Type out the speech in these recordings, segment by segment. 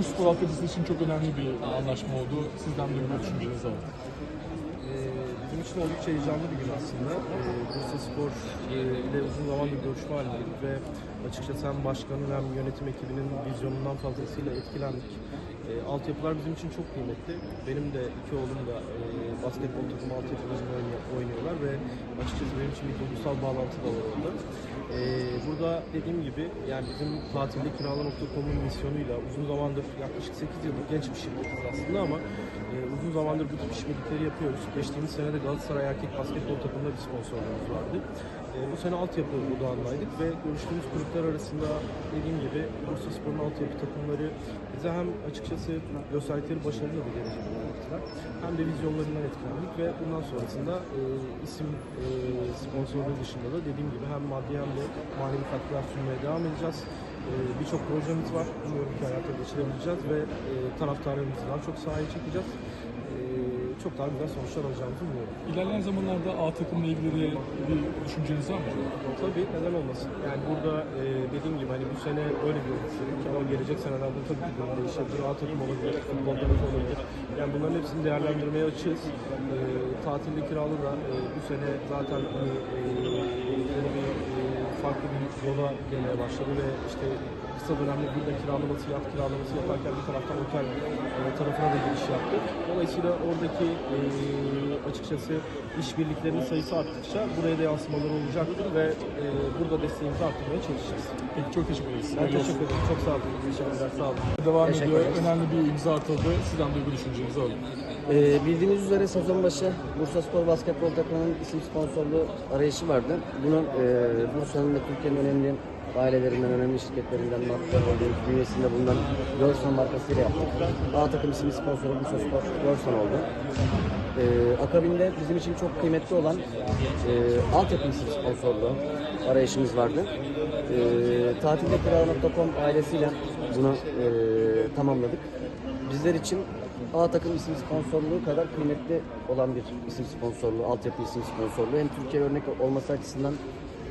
bu spor altyapısı için çok önemli bir anlaşma oldu. Sizden de bir düşüncenizi alalım. Ee, Bizim için oldukça heyecanlı bir gün aslında. Ee, Bursa Spor e, ile uzun zamandır görüşme halindeydik ve açıkçası hem başkanın hem yönetim ekibinin vizyonundan fazlasıyla etkilendik. Ee, altyapılar bizim için çok kıymetli. Benim de iki oğlum da e, basketbol takımı altyapılarında oynuyor- oynuyorlar ve açıkçası benim için bir duygusal bağlantı da var orada. Ee, burada dediğim gibi yani bizim tatilde kirala.com'un misyonuyla uzun zamandır yaklaşık 8 yıldır genç bir şirketiz aslında ama e, uzun zamandır bu tip işbirlikleri yapıyoruz. Geçtiğimiz sene de Galatasaray erkek basketbol takımında bir sponsorluğumuz vardı. E, bu sene altyapı odağındaydık ve görüştüğümüz kulüpler arasında dediğim gibi Bursa Spor'un altyapı takımları bize hem açıkçası gösterdikleri başarıyla bir derece belirttiler hem de vizyonlarından etkilendik ve bundan sonrasında e, isim e, sponsorluğu dışında da dediğim gibi hem maddi hem de manevi katkılar sunmaya devam edeceğiz. E, Birçok projemiz var. Umuyorum ki hayata geçirebileceğiz ve e, taraftarlarımızı daha çok sahaya çekeceğiz. E, çok daha güzel sonuçlar alacağımızı umuyorum. İlerleyen zamanlarda A takımla ilgili bir düşünceniz var mı? Tabii neden olmasın. Yani burada e, dediğim gibi hani bu sene öyle görüşüyoruz ama gelecek senelerde tabii ki durum değişebilir. A takım olabilir, futbollarımız olabilir. Yani bunların hepsini değerlendirmeye açığız. E, tatilde kiralı da e, bu sene zaten hani e, yeni bir e, farklı bir yola gelmeye başladı ve işte kısa dönemde burada kiralaması, yat kiralaması yaparken bir taraftan otel e, tarafına da giriş yaptı. Dolayısıyla oradaki e, açıkçası işbirliklerinin sayısı arttıkça buraya da yansımaları olacaktır ve e, burada desteğimizi arttırmaya çalışacağız. Peki çok teşekkür ederiz. Ben teşekkür ederim. Çok sağ olun. Teşekkürler. Sağ olun. Devam Teşekkür ediyor. ederiz. Önemli bir imza atıldı. Sizden de bir düşüncenizi alalım. Ee, bildiğiniz üzere sezon başı Bursa Spor Basketbol takımının isim sponsorluğu arayışı vardı. Bunun e, Bursa'nın ve Türkiye'nin önemli ailelerinden, önemli şirketlerinden, Matlar Holding bünyesinde bulunan Görsan markasıyla yaptık. A takım isim sponsoru Bursa Spor Görsan oldu. Ee, akabinde bizim için çok kıymetli olan e, altyapı isim sponsorluğu arayışımız vardı. E, tatilde kirala.com ailesiyle bunu e, tamamladık. Bizler için A takım isim sponsorluğu kadar kıymetli olan bir isim sponsorluğu, altyapı isim sponsorluğu. Hem Türkiye örnek olması açısından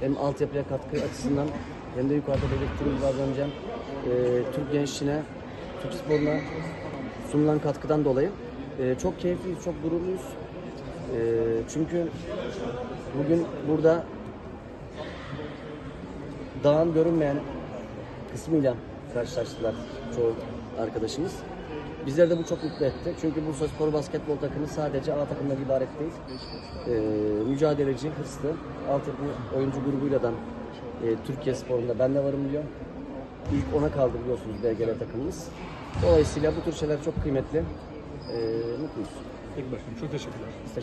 hem altyapıya katkı açısından hem de yukarıda belirttiğim gibi az önce e, Türk gençliğine, Türk sporuna sunulan katkıdan dolayı e, çok keyifliyiz, çok gururluyuz. E, çünkü bugün burada dağın görünmeyen kısmıyla karşılaştılar çoğu arkadaşımız. Bizleri de bu çok mutlu etti. Çünkü Bursa Spor basketbol takımı sadece A takımdan ibaret değil. Ee, mücadeleci, hırslı, altyapı oyuncu grubuyla e, Türkiye sporunda ben de varım diyor. İlk ona kaldı biliyorsunuz BGL takımımız. Dolayısıyla bu tür şeyler çok kıymetli. Ee, mutluyuz. Peki başkanım çok teşekkürler. Biz teşekkür